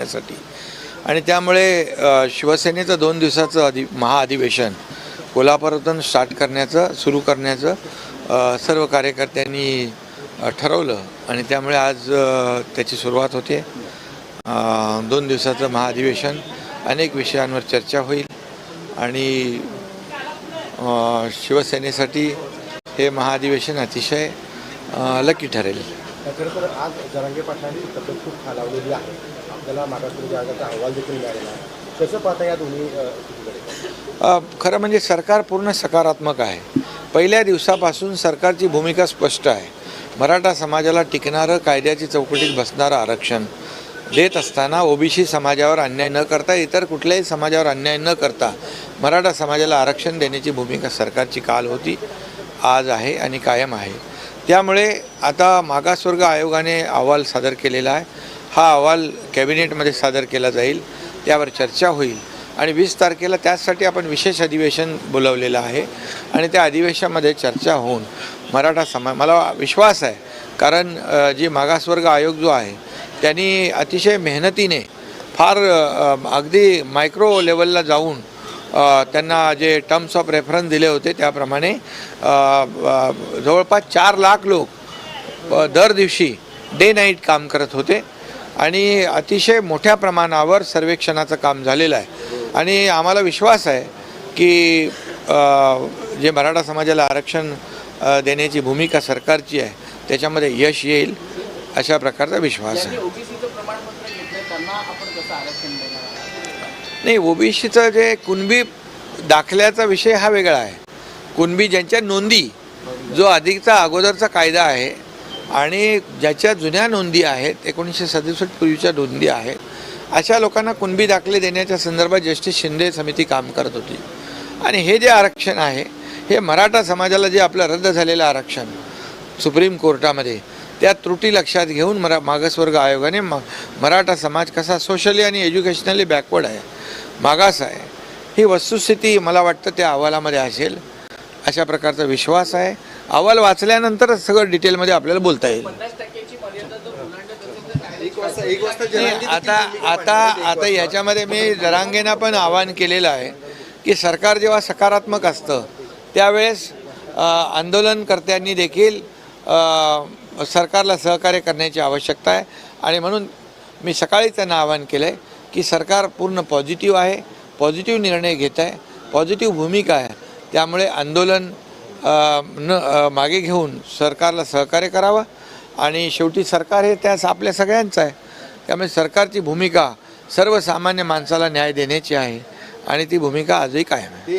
करण्यासाठी. आणि त्यामुळे शिवसेनेचं दोन दिवसाचं अधि महाअधिवेशन कोल्हापुरातून स्टार्ट करण्याचं सुरू करण्याचं सर्व कार्यकर्त्यांनी ठरवलं. आणि त्यामुळे आज त्याची सुरुवात होते. दोन दिवसाचं महाअधिवेशन अनेक विषयांवर चर्चा होईल. आणि शिवसेनेसाठी हे महाअधिवेशन अतिशय लकी ठरेल. खरं तर आज जरांगे पाटलांची तब्येत खूप खालावलेली आहे. आपल्याला मागासवर्गीय अहवाल देखील मिळालेला आहे. कसं पाहता या दोन्ही खरं म्हणजे सरकार पूर्ण सकारात्मक आहे. पहिल्या दिवसापासून सरकारची भूमिका स्पष्ट आहे. मराठा समाजाला टिकणारं कायद्याची चौकटीत बसणारं आरक्षण देत असताना ओबीसी समाजावर अन्याय न करता इतर कुठल्याही समाजावर अन्याय न करता मराठा समाजाला आरक्षण देण्याची भूमिका सरकारची काल होती आज आहे आणि कायम आहे. त्यामुळे आता मागासवर्ग आयोगाने अहवाल सादर केलेला आहे. हा अहवाल कॅबिनेटमध्ये सादर केला जाईल त्यावर चर्चा होईल आणि वीस तारखेला त्याचसाठी आपण विशेष अधिवेशन बोलवलेलं आहे आणि त्या अधिवेशनामध्ये चर्चा होऊन मराठा समा मला विश्वास आहे कारण जी मागासवर्ग आयोग जो आहे त्यांनी अतिशय मेहनतीने फार अगदी मायक्रो लेवलला जाऊन त्यांना जे टर्म्स ऑफ रेफरन्स दिले होते त्याप्रमाणे जवळपास चार लाख लोक दर दिवशी डे नाईट काम करत होते. आणि अतिशय मोठ्या प्रमाणावर सर्वेक्षणाचं काम झालेलं आहे. आणि आम्हाला विश्वास आहे की जे मराठा समाजाला आरक्षण देण्याची भूमिका सरकारची आहे त्याच्यामध्ये यश येईल अशा प्रकारचा विश्वास आहे. नाही ओबीसीचं जे कुणबी दाखल्याचा विषय हा वेगळा आहे. कुणबी ज्यांच्या नोंदी जो अधिकचा अगोदरचा कायदा आहे आणि ज्याच्या जुन्या नोंदी आहेत एकोणीसशे सदुसष्ट पूर्वीच्या नोंदी आहेत अशा लोकांना कुणबी दाखले देण्याच्या संदर्भात ज्येष्ठ शिंदे समिती काम करत होती. आणि हे जे आरक्षण आहे हे मराठा समाजाला जे आपलं रद्द झालेलं आरक्षण सुप्रीम कोर्टामध्ये त्या त्रुटी लक्षात घेऊन मरा मागासवर्ग आयोगाने म मराठा समाज कसा सोशली आणि एज्युकेशनली बॅकवर्ड आहे मागास आहे ही वस्तुस्थिती मला वाटतं त्या अहवालामध्ये असेल. अशा प्रकारचा विश्वास आहे. अहवाल वाचल्यानंतरच सगळं डिटेलमध्ये आपल्याला बोलता येईल. आता आता आता याच्यामध्ये मी जरांगेना पण आवाहन केलेलं आहे की सरकार जेव्हा सकारात्मक असतं त्यावेळेस आंदोलनकर्त्यांनी देखील सरकारला सहकार्य करण्याची आवश्यकता आहे. आणि म्हणून मी सकाळी त्यांना आवाहन केलं आहे की सरकार पूर्ण पॉझिटिव्ह आहे पॉझिटिव्ह निर्णय घेत आहे पॉझिटिव्ह भूमिका आहे. त्यामुळे आंदोलन न मागे घेऊन सरकारला सहकार्य करावं आणि शेवटी सरकार हे त्यास आपल्या सगळ्यांचं आहे. त्यामुळे सरकारची भूमिका सर्वसामान्य माणसाला न्याय देण्याची आहे आणि ती भूमिका आजही कायम आहे.